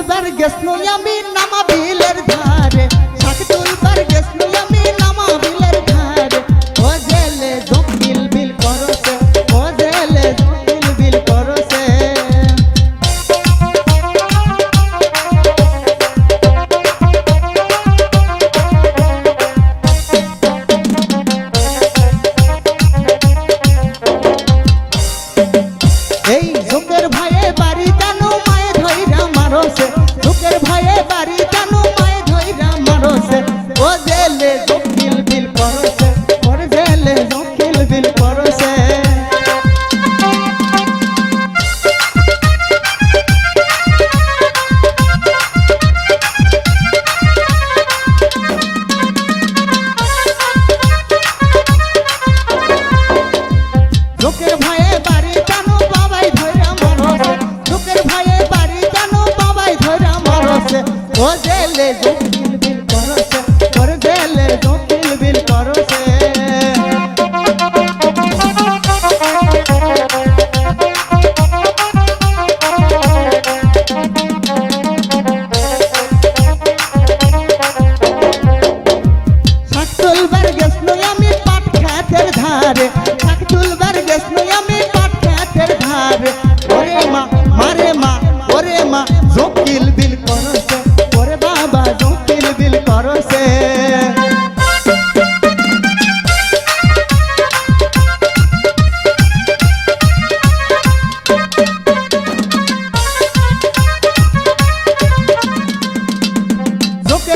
বিলবার গেছ আমি নামা বিলের ও জেলে জকিল বিল করো সে জেলে জকিল বিল করো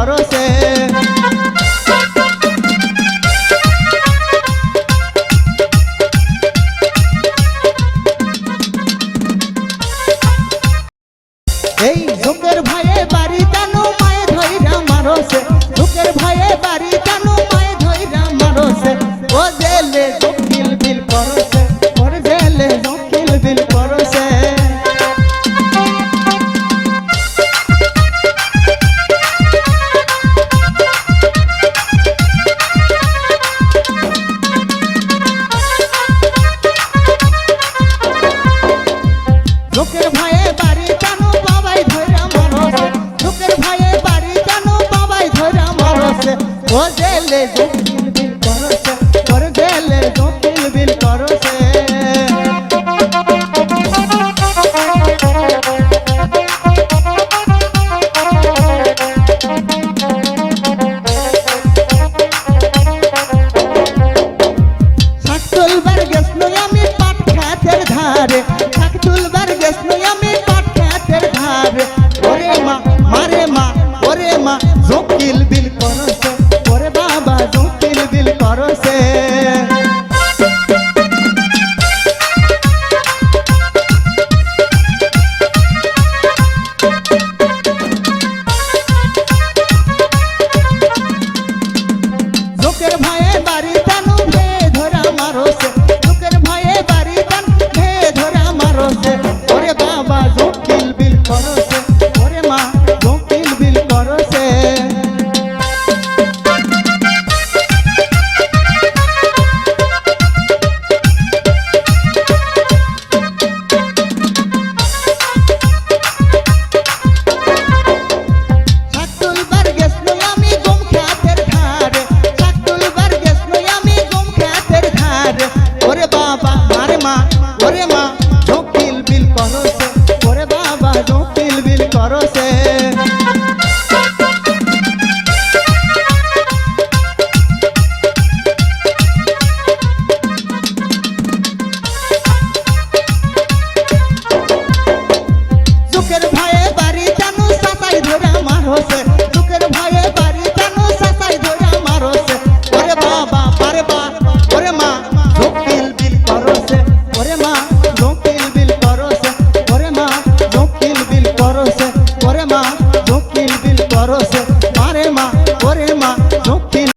খরচে এই ঝুঁকের ভয়ে বাড়ি টানো মায়ে ধৈরা মারসে ঝুঁকের ভয়ে বাড়ি টানো মায়ে ধৈরা মারসে ও জেলে বিল বিল করছে। ও জেলে say বাবা ঝোকিল বিল করছে ওরে বাবা ঝোকিল ধরে আমার হোসে।